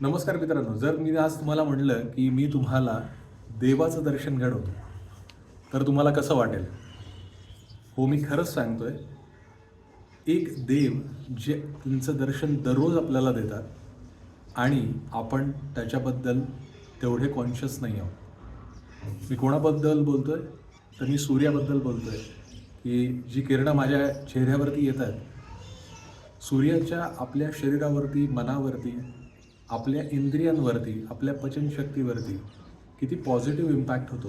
नमस्कार मित्रांनो जर मी आज तुम्हाला म्हणलं की मी तुम्हाला देवाचं दर्शन घडवतो तर तुम्हाला कसं वाटेल? हो मी खरंच सांगतोय एक देव जे त्यांचं दर्शन दररोज आपल्याला देतात आणि आपण त्याच्याबद्दल तेवढे कॉन्शियस नाही आहोत. मी कोणाबद्दल बोलतो आहे तर मी सूर्याबद्दल बोलतो आहे की जी किरणं माझ्या चेहऱ्यावरती येतात सूर्याच्या आपल्या शरीरावरती मनावरती आपल्या इंद्रियांवरती आपल्या पचनशक्तीवरती किती पॉझिटिव्ह इम्पॅक्ट होतो?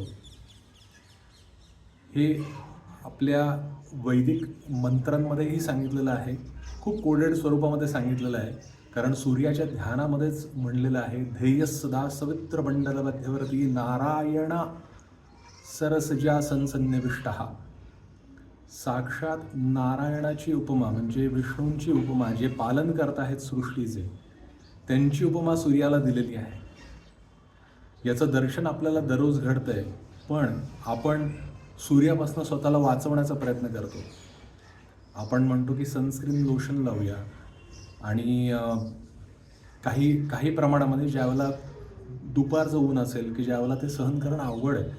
हे आपल्या वैदिक मंत्रांमध्येही सांगितलेलं आहे. खूप कोडेड स्वरूपामध्ये सांगितलेलं आहे. कारण सूर्याच्या ध्यानामध्येच म्हणलेलं आहे ध्येय सदा सवित्र मंडल मध्यवर्ती नारायण सरसजा संसन्निविष्ट. साक्षात नारायणाची उपमा म्हणजे विष्णूंची उपमा जे पालन करत आहेत सृष्टीचे त्यांची उपमा सूर्याला दिलेली आहे. याचं दर्शन आपल्याला दररोज घडतंय पण आपण सूर्यापासून स्वतःला वाचवण्याचा प्रयत्न करतो. आपण म्हणतो की सनस्क्रीन लोशन लावूया. आणि काही काही प्रमाणामध्ये ज्यावेळेला दुपारचं ऊन असेल की ज्यावेळेला ते सहन करणं अवघड आहे.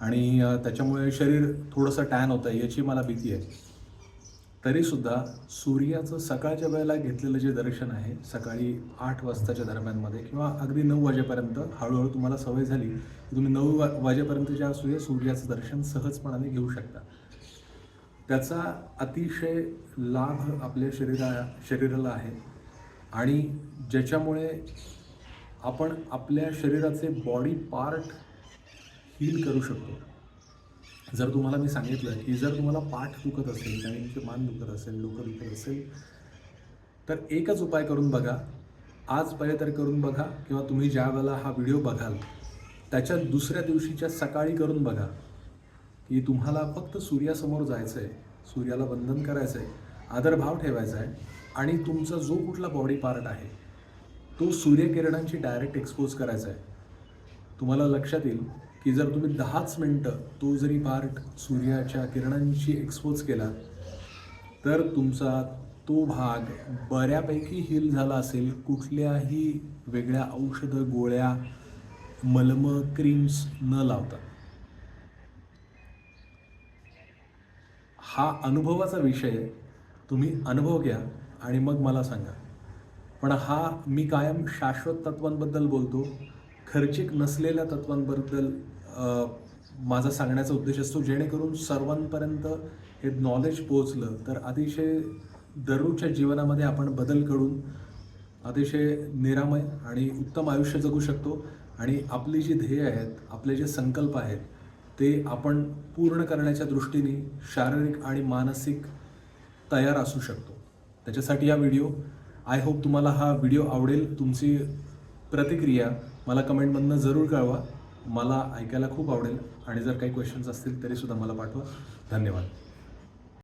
आणि त्याच्यामुळे शरीर थोडंसं टॅन होतं याची मला भीती आहे. तरीसुद्धा सूर्याचं सकाळच्या वेळेला घेतलेलं जे दर्शन आहे सकाळी आठ वाजताच्या दरम्यानमध्ये किंवा अगदी नऊ वाजेपर्यंत हळूहळू तुम्हाला सवय झाली की तुम्ही नऊ वा वाजेपर्यंतच्या सूर्य सूर्याचं दर्शन सहजपणाने घेऊ शकता. त्याचा अतिशय लाभ आपल्या शरीरा शरीराला आहे. आणि ज्याच्यामुळे आपण आपल्या शरीराचे बॉडी पार्ट हील करू शकतो. जर तुम्हाला मी सांगितलं की जर तुम्हाला पाठ दुखत असेल काहींची मान दुखत असेल डोकं दुखत असेल तर एकच उपाय करून बघा. आज पहिले तर करून बघा किंवा तुम्ही ज्या वेळेला हा व्हिडिओ बघाल त्याच्या दुसऱ्या दिवशीच्या सकाळी करून बघा की तुम्हाला फक्त सूर्यासमोर जायचं आहे सूर्याला वंदन करायचं आहे आदरभाव ठेवायचा आहे आणि तुमचा जो कुठला बॉडी पार्ट आहे तो सूर्यकिरणांची डायरेक्ट एक्सपोज करायचा आहे तुम्हाला लक्षात येईल की जर तुम्ही दहाच मिनटं तो जरी पार्ट सूर्याच्या किरणांशी एक्सपोज केला तर तुमचा तो भाग बऱ्यापैकी हील झाला असेल. कुठल्याही वेगळ्या औषधं गोळ्या मलम क्रीम्स न लावता. हा अनुभवाचा विषय तुम्ही अनुभव घ्या आणि मग मला सांगा. पण हा मी कायम शाश्वत तत्वांबद्दल बोलतो. खर्चिक नसलेल्या तत्वांबद्दल माझा सांगण्याचा उद्देश असतो जेणेकरून सर्वांपर्यंत हे नॉलेज पोचलं तर अतिशय दररोजच्या जीवनामध्ये आपण बदल घडून अतिशय निरामय आणि उत्तम आयुष्य जगू शकतो. आणि आपली जी ध्येय आहेत आपले जे संकल्प आहेत ते आपण पूर्ण करण्याच्या दृष्टीने शारीरिक आणि मानसिक तयार असू शकतो. त्याच्यासाठी हा व्हिडिओ आय होप तुम्हाला हा व्हिडिओ आवडेल. तुमची प्रतिक्रिया मला कमेंटमधनं जरूर कळवा. मला ऐकायला खूप आवडेल आणि जर काही क्वेश्चन्स असतील तरीसुद्धा मला पाठवा. धन्यवाद.